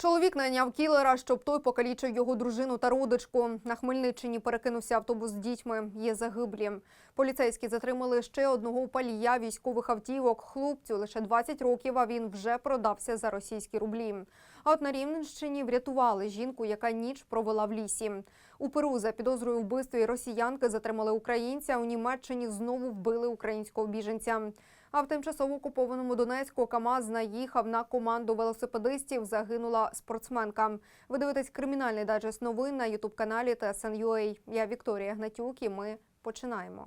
Чоловік найняв кілера, щоб той покалічив його дружину та родичку. На Хмельниччині перекинувся автобус з дітьми. Є загиблі. Поліцейські затримали ще одного палія військових автівок. Хлопцю лише 20 років, а він вже продався за російські рублі. А от на Рівненщині врятували жінку, яка ніч провела в лісі. У Перу за підозрою вбивстві росіянки затримали українця. У Німеччині знову вбили українського біженця. А в тимчасово окупованому Донецьку КАМАЗ наїхав на команду велосипедистів. Загинула спортсменка. Ви дивитесь кримінальний дайджест новин на ютуб-каналі TSN.ua. Я Вікторія Гнатюк і ми починаємо.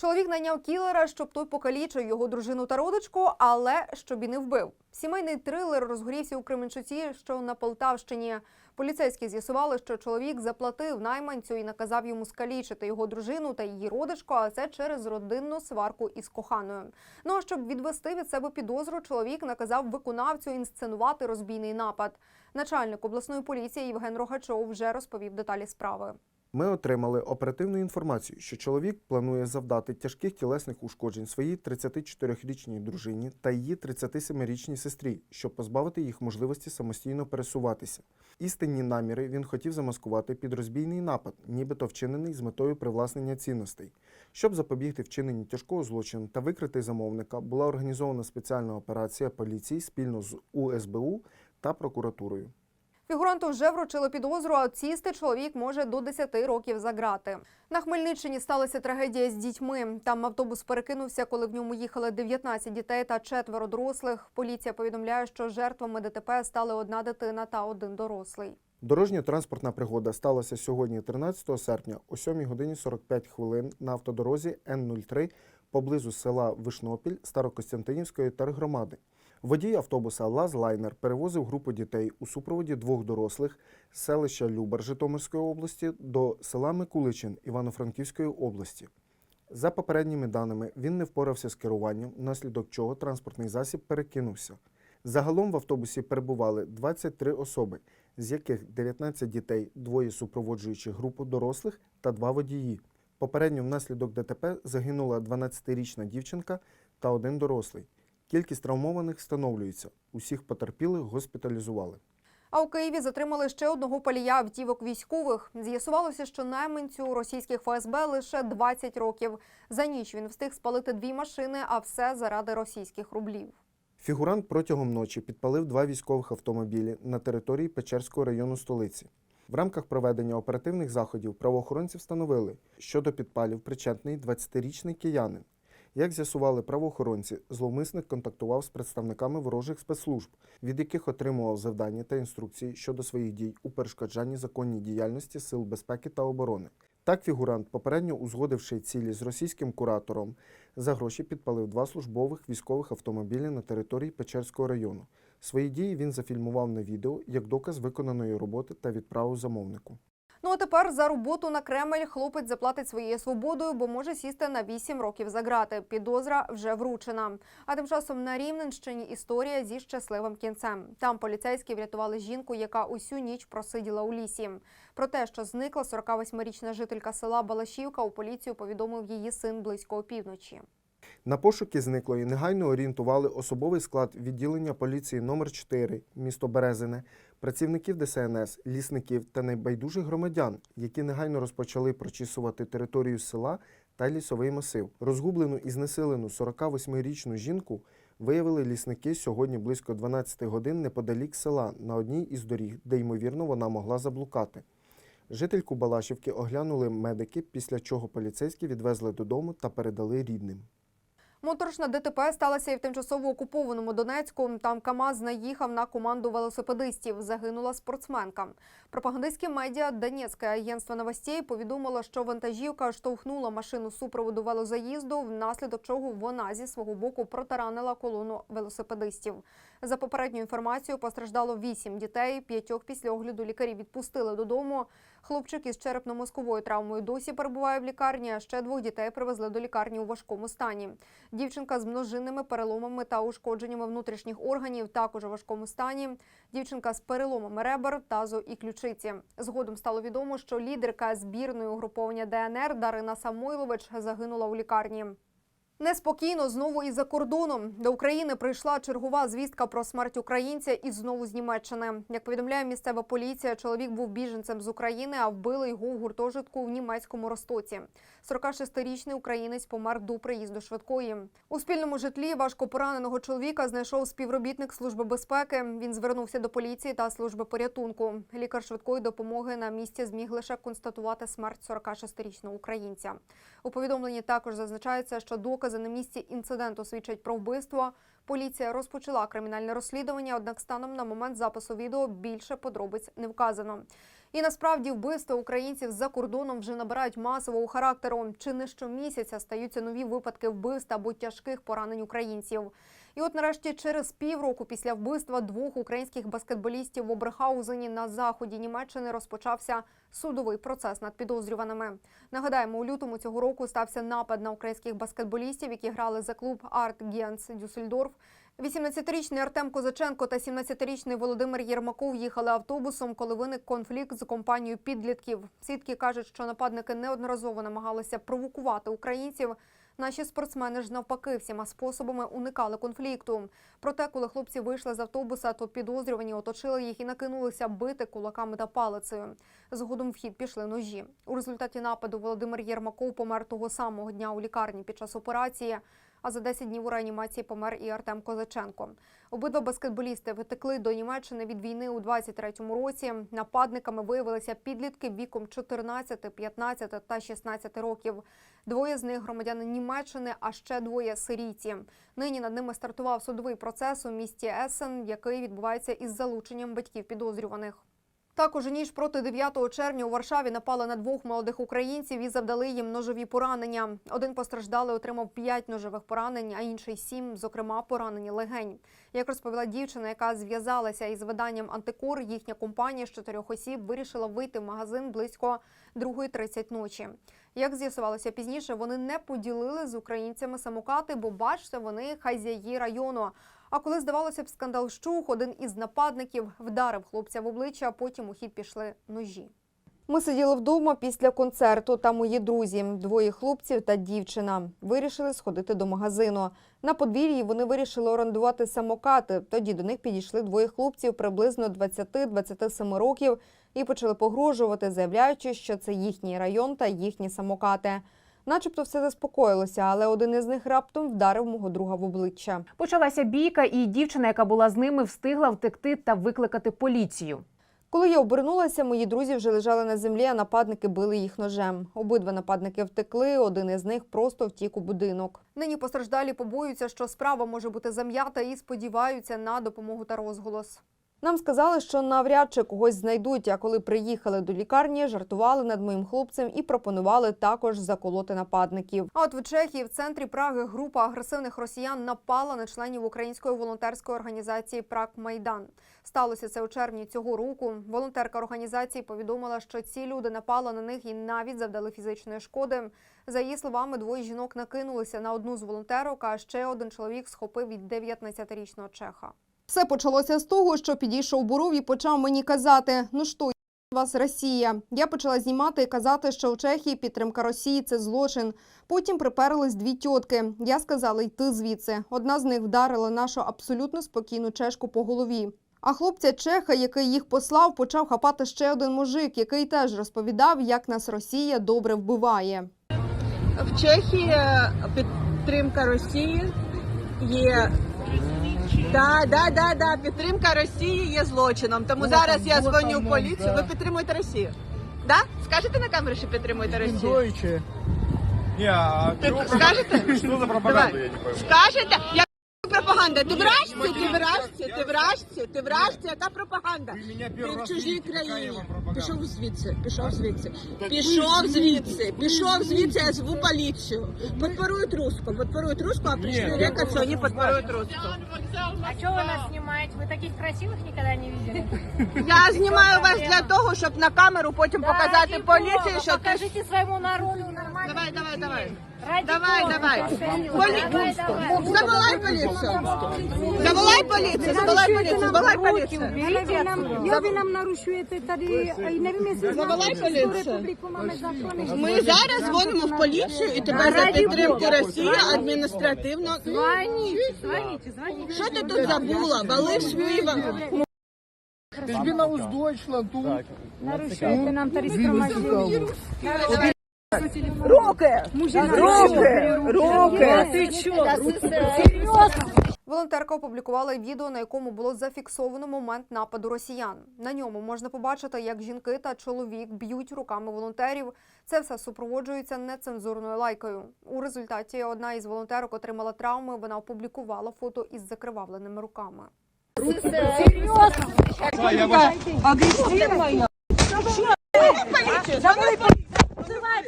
Чоловік найняв кілера, щоб той покалічив його дружину та родичку, але щоб і не вбив. Сімейний трилер розгорівся у Кременчуці, що на Полтавщині. Поліцейські з'ясували, що чоловік заплатив найманцю і наказав йому скалічити його дружину та її родичку, а це через родинну сварку із коханою. Ну а щоб відвести від себе підозру, чоловік наказав виконавцю інсценувати розбійний напад. Начальник обласної поліції Євген Рогачов вже розповів деталі справи. Ми отримали оперативну інформацію, що чоловік планує завдати тяжких тілесних ушкоджень своїй 34-річній дружині та її 37-річній сестрі, щоб позбавити їх можливості самостійно пересуватися. Істинні наміри він хотів замаскувати під розбійний напад, нібито вчинений з метою привласнення цінностей. Щоб запобігти вчиненню тяжкого злочину та викрити замовника, була організована спеціальна операція поліції спільно з УСБУ та прокуратурою. Фігуранту вже вручили підозру, а сісти чоловік може до 10 років за грати. На Хмельниччині сталася трагедія з дітьми. Там автобус перекинувся, коли в ньому їхали 19 дітей та четверо дорослих. Поліція повідомляє, що жертвами ДТП стали одна дитина та один дорослий. Дорожньо-транспортна пригода сталася сьогодні, 13 серпня, о 7 годині 45 хвилин на автодорозі Н-03 поблизу села Вишнопіль Старокостянтинівської тергромади. Водій автобуса Лаз Лайнер перевозив групу дітей у супроводі двох дорослих з селища Любар Житомирської області до села Микуличин Івано-Франківської області. За попередніми даними, він не впорався з керуванням, внаслідок чого транспортний засіб перекинувся. Загалом в автобусі перебували 23 особи, з яких 19 дітей, двоє супроводжуючих групу дорослих та два водії. Попередньо внаслідок ДТП загинула 12-річна дівчинка та один дорослий. Кількість травмованих встановлюється. Усіх потерпілих госпіталізували. А у Києві затримали ще одного палія автівок військових. З'ясувалося, що найманцю російських ФСБ лише 20 років. За ніч він встиг спалити дві машини, а все заради російських рублів. Фігурант протягом ночі підпалив два військових автомобілі на території Печерського району столиці. В рамках проведення оперативних заходів правоохоронці встановили, що до підпалів причетний 20-річний киянин. Як з'ясували правоохоронці, зловмисник контактував з представниками ворожих спецслужб, від яких отримував завдання та інструкції щодо своїх дій у перешкоджанні законній діяльності сил безпеки та оборони. Так фігурант, попередньо узгодивши цілі з російським куратором, за гроші підпалив два службових військових автомобілі на території Печерського району. Свої дії він зафільмував на відео як доказ виконаної роботи та відправив замовнику. Ну а тепер за роботу на Кремль хлопець заплатить своєю свободою, бо може сісти на 8 років за грати. Підозра вже вручена. А тим часом на Рівненщині історія зі щасливим кінцем. Там поліцейські врятували жінку, яка усю ніч просиділа у лісі. Про те, що зникла 48-річна жителька села Балашівка, у поліцію повідомив її син близько опівночі. На пошуки зниклої негайно орієнтували особовий склад відділення поліції номер 4 місто Березине, працівників ДСНС, лісників та найбайдужих громадян, які негайно розпочали прочісувати територію села та лісовий масив. Розгублену і знесилену 48-річну жінку виявили лісники сьогодні близько 12 годин неподалік села на одній із доріг, де ймовірно вона могла заблукати. Жительку Балашівки оглянули медики, після чого поліцейські відвезли додому та передали рідним. Моторошна ДТП сталася і в тимчасово окупованому Донецьку. Там КАМАЗ наїхав на команду велосипедистів. Загинула спортсменка. Пропагандистське медіа Донецьке агентство новостей повідомило, що вантажівка штовхнула машину супроводу велозаїзду, внаслідок чого вона зі свого боку протаранила колону велосипедистів. За попередньою інформацією, постраждало вісім дітей. П'ятьох після огляду лікарі відпустили додому. Хлопчик із черепно-мозковою травмою досі перебуває в лікарні. а Ще двох дітей привезли до лікарні у важкому стані. Дівчинка з множинними переломами та ушкодженнями внутрішніх органів також у важкому стані. Дівчинка з переломами ребер, тазу і ключиці. Згодом стало відомо, що лідерка збірної угруповання ДНР Дарина Самойлович загинула у лікарні. Неспокійно знову і за кордоном. До України прийшла чергова звістка про смерть українця і знову з Німеччини. Як повідомляє місцева поліція, чоловік був біженцем з України, а вбили його в гуртожитку в німецькому Ростоці. 46-річний українець помер до приїзду швидкої. У спільному житлі важко пораненого чоловіка знайшов співробітник служби безпеки. Він звернувся до поліції та служби порятунку. Лікар швидкої допомоги на місці зміг лише констатувати смерть 46-річного українця. У повідомленні також зазначається, що докази на місці інциденту свідчать про вбивство. Поліція розпочала кримінальне розслідування, однак станом на момент запису відео більше подробиць не вказано. І насправді вбивства українців за кордоном вже набирають масового характеру. Чи не щомісяця стаються нові випадки вбивств або тяжких поранень українців. І от нарешті через півроку після вбивства двох українських баскетболістів в Оберхаузені на заході Німеччини розпочався судовий процес над підозрюваними. Нагадаємо, у лютому цього року стався напад на українських баскетболістів, які грали за клуб Арт Генс Дюссельдорф. 18-річний Артем Козаченко та 17-річний Володимир Єрмаков їхали автобусом, коли виник конфлікт з компанією підлітків. Свідки кажуть, що нападники неодноразово намагалися провокувати українців. Наші спортсмени ж навпаки всіма способами уникали конфлікту. Проте, коли хлопці вийшли з автобуса, то підозрювані оточили їх і накинулися бити кулаками та палицею. Згодом в хід пішли ножі. У результаті нападу Володимир Єрмаков помер того самого дня у лікарні під час операції. А за 10 днів у реанімації помер і Артем Козаченко. Обидва баскетболісти витекли до Німеччини від війни у 23-му році. Нападниками виявилися підлітки віком 14, 15 та 16 років. Двоє з них громадяни Німеччини, а ще двоє сирійці. Нині над ними стартував судовий процес у місті Есен, який відбувається із залученням батьків підозрюваних. Також ніж проти 9 червня у Варшаві напали на двох молодих українців і завдали їм ножові поранення. Один постраждалий отримав 5 ножових поранень, а інший 7, зокрема поранені легень. Як розповіла дівчина, яка зв'язалася із виданням Антикор, їхня компанія з чотирьох осіб вирішила вийти в магазин близько 2.30 ночі. Як з'ясувалося пізніше, вони не поділили з українцями самокати, бо бачите, вони хазяї району. А коли здавалося б, скандал щух, один із нападників вдарив хлопця в обличчя, а потім у хід пішли ножі. Ми сиділи вдома після концерту. Та мої друзі, двоє хлопців та дівчина, вирішили сходити до магазину. На подвір'ї вони вирішили орендувати самокати. Тоді до них підійшли двоє хлопців приблизно 20-27 років і почали погрожувати, заявляючи, що це їхній район та їхні самокати. Начебто все заспокоїлося, але один із них раптом вдарив мого друга в обличчя. Почалася бійка, і дівчина, яка була з ними, встигла втекти та викликати поліцію. Коли я обернулася, мої друзі вже лежали на землі, а нападники били їх ножем. Обидва нападники втекли. Один із них просто втік у будинок. Нині постраждалі побоюються, що справа може бути зам'ята і сподіваються на допомогу та розголос. Нам сказали, що навряд чи когось знайдуть. А коли приїхали до лікарні, жартували над моїм хлопцем і пропонували також заколоти нападників. А от в Чехії, в центрі Праги, група агресивних росіян напала на членів української волонтерської організації Праг Майдан. Сталося це у червні цього року. Волонтерка організації повідомила, що ці люди напали на них і навіть завдали фізичної шкоди. За її словами, двоє жінок накинулися на одну з волонтерок, а ще один чоловік схопив від 19-річного чеха. Все почалося з того, що підійшов Буров і почав мені казати: ну що, вас Росія. Я почала знімати і казати, що у Чехії підтримка Росії це злочин. Потім приперлись дві тітки. Я сказала йти звідси. Одна з них вдарила нашу абсолютно спокійну чешку по голові. А хлопця Чеха, який їх послав, почав хапати ще один мужик, який теж розповідав, як нас Росія добре вбиває. В Чехії е, підтримка Росії є. Да, да, да, да, підтримка Росії є злочином. Тому зараз я дзвоню в поліцію. Ви підтримуєте Росію? Да? Скажете на камеру, що підтримуєте Росію? Не, а Ты скажете? Что за пропаганда, Давай. я не пойму. Скажете? Я пропаганда. Ти вражці, ти вражці, ти вражці, ти вражці, яка пропаганда? Ви мене Ти перший в раз чужій видите, яка я країні. вам пропаганда? Пішов звідси, пішов звідси. Так Пішов ви звідси, звідси, пішов звідси, я зву поліцію. Подпорують руску, подпорують руску, а прийшли Нет, рекаться, я вони подпорують руску. А что вы нас снимаете? Вы таких красивых никогда не видели? Я знімаю вас для того, щоб на камеру потім показати Ради поліції, Бога, що ти покажите своему народу нормально Давай, давай, давай. Давай, давай. Поли- Поли- Давай, давай. Заволай поліцію. Заволай поліцію, заволай поліцію, заволай нам, я ви нам нарушуєте тоді, і не вмісти Заволай поліцію. Ми зараз дзвонимо в поліцію і тебе за підтримку Росії адміністративно. Звоните, звоните, звоните. Що ти тут забула? Вали свої. Ich bin aus Deutschland. Нарушуєте нам тариф громадян. Руки! Руки! Руки! Волонтерка опублікувала відео, на якому було зафіксовано момент нападу росіян. На ньому можна побачити, як жінки та чоловік б'ють руками волонтерів. Це все супроводжується нецензурною лайкою. У результаті одна із волонтерок отримала травми. Вона опублікувала фото із закривавленими руками.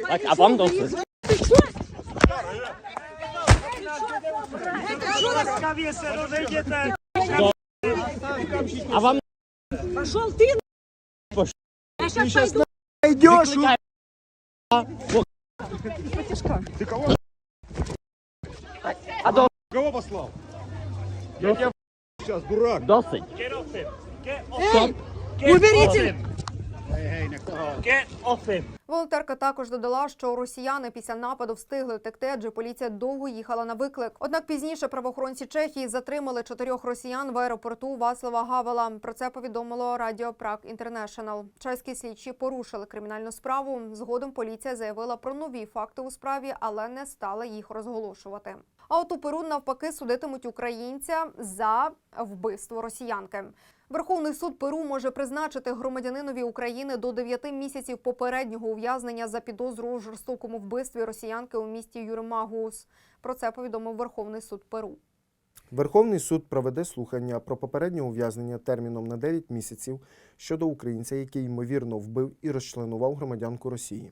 Bak abam da olsun. А вам... Пошел ты! Пошел. Я сейчас пойду. Идешь! Ты кого? А до... Кого послал? Я тебя сейчас, дурак. Досыть. Эй, уберите! Досить. Волонтерка також додала, що росіяни після нападу встигли втекти, адже поліція довго їхала на виклик. Однак пізніше правоохоронці Чехії затримали чотирьох росіян в аеропорту Васлава Гавела. Про це повідомило Радіо Праг Інтернешнл. Чеські слідчі порушили кримінальну справу. Згодом поліція заявила про нові факти у справі, але не стала їх розголошувати. А от у Перу навпаки судитимуть українця за вбивство росіянки. Верховний суд Перу може призначити громадянинові України до 9 місяців попереднього ув'язнення за підозру у жорстокому вбивстві росіянки у місті Юрмагус. Про це повідомив Верховний суд Перу. Верховний суд проведе слухання про попереднє ув'язнення терміном на 9 місяців щодо українця, який ймовірно вбив і розчленував громадянку Росії.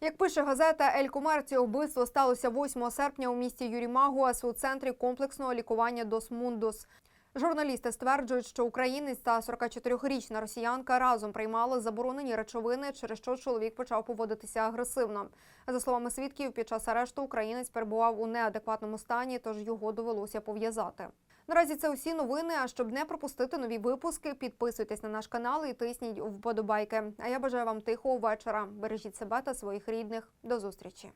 Як пише газета Ель Комерціо, вбивство сталося 8 серпня у місті Юрімагуас у центрі комплексного лікування Дос Мундос. Журналісти стверджують, що українець та 44-річна росіянка разом приймали заборонені речовини, через що чоловік почав поводитися агресивно. За словами свідків, під час арешту українець перебував у неадекватному стані, тож його довелося пов'язати. Наразі це усі новини. А щоб не пропустити нові випуски, підписуйтесь на наш канал і тисніть вподобайки. А я бажаю вам тихого вечора. Бережіть себе та своїх рідних. До зустрічі.